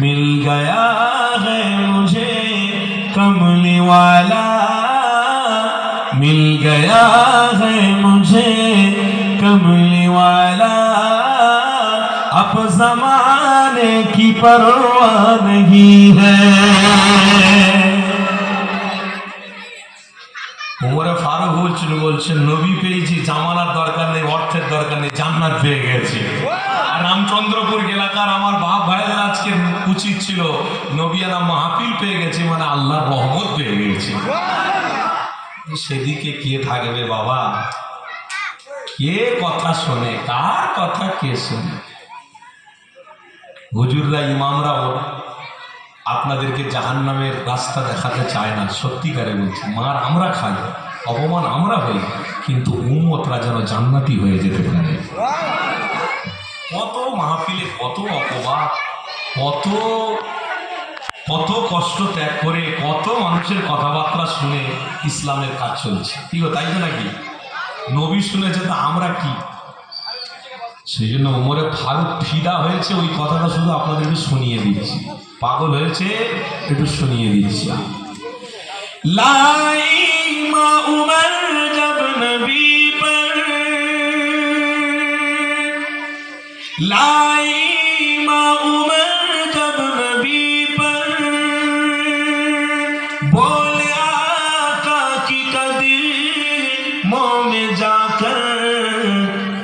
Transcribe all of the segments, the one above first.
मिल गया है मुझे कमली वाला मिल गया है मुझे कमली वाला अब जमाने की परवाह नहीं है ওমরে ফারুক বলছিল বলছে নবী পেয়েছি জামানার দরকার নেই অর্থের দরকার নেই জান্নাত পেয়ে গেছি আর রামচন্দ্রপুর এলাকার আমার বাপ ভাইয়ের আজকে উচিত ছিল নবিয়ানা মাহফিল পেয়ে গেছি মানে আল্লাহর রহমত পেয়ে গেছি। সেদিকে কে থাকবে বাবা? কে কথা শোনে? কার কথা কে শোনে? হুজুররা ইমামরা ওরা আপনাদেরকে জাহান্নামের রাস্তা দেখাতে চায় না, সত্যিকারে বলছি। মার আমরা খাই, অপমান আমরা হই, কিন্তু উম্মতরা যেন জান্নাতি হয়ে যেতে পারে। কত মাহফিলে, কত অপবাদ, কত কত কষ্ট ত্যাগ করে, কত মানুষের কথাবার্তা শুনে ইসলামের কাজ চলছে। কি তাই তো নাকি? নবী শুনেছে তা আমরা কি? সেই জন্য ওমরে ফারুক ফিদা হয়েছে, ওই কথাটা শুধু আপনাদেরকে শুনিয়ে দিচ্ছি। পাগল হয়েছে, একটু শুনিয়ে দিচ্ছি। লাই মা উমর لائی ماں عمر جب نبی پر۔ بولے آقا کی قدر مو میں جا کر۔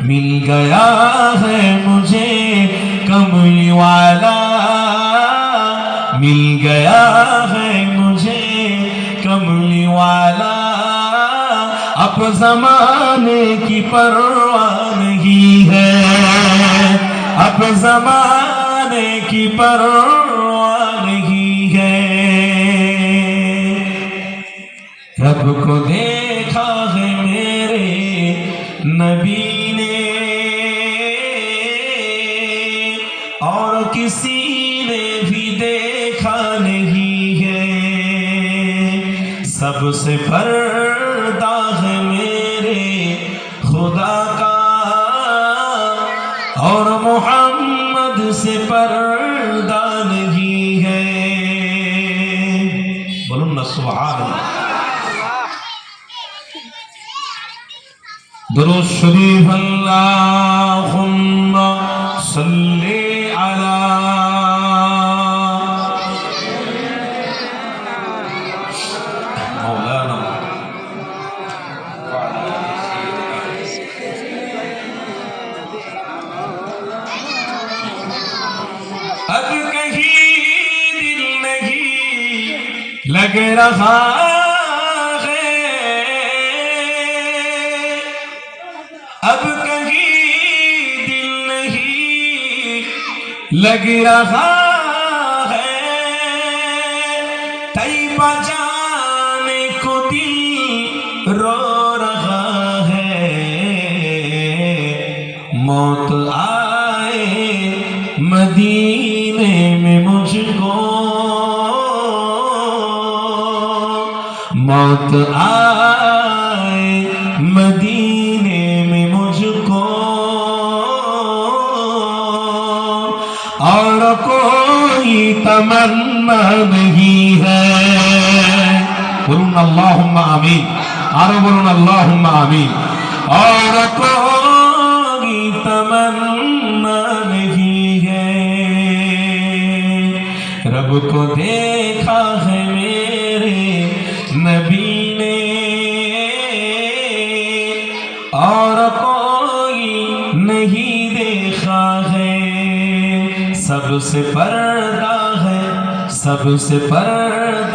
مل گیا ہے مجھے کملی والا۔ مل گیا ہے مجھے کملی والا۔ اب زمانے کی پرواہ نہیں ہے۔ اب زمانے کی پرواہ نہیں ہے۔ رب کو دیکھا ہے میرے نبی نے، اور کسی نے بھی دیکھا نہیں ہے۔ سب سے پر সে পরদানগি হে বলুন না সুবহান দরুদ শরীফ আল্লাহুম্মা সাল্লি لگ رہا ہے۔ اب کہیں دل نہیں لگ رہا موت آئے مدینہ मौत आए मदीने में मुझको और कोई तमन्ना नहीं है বলুন আল্লাহুম্মা আমিন আরো বলুন আল্লাহুম্মা আমিন और कोई तमन्ना नहीं है रब को देखा है मेरे نبی نے اور کوئی نہیں دیکھا ہے۔ سب سے پردہ ہے سب سے پردہ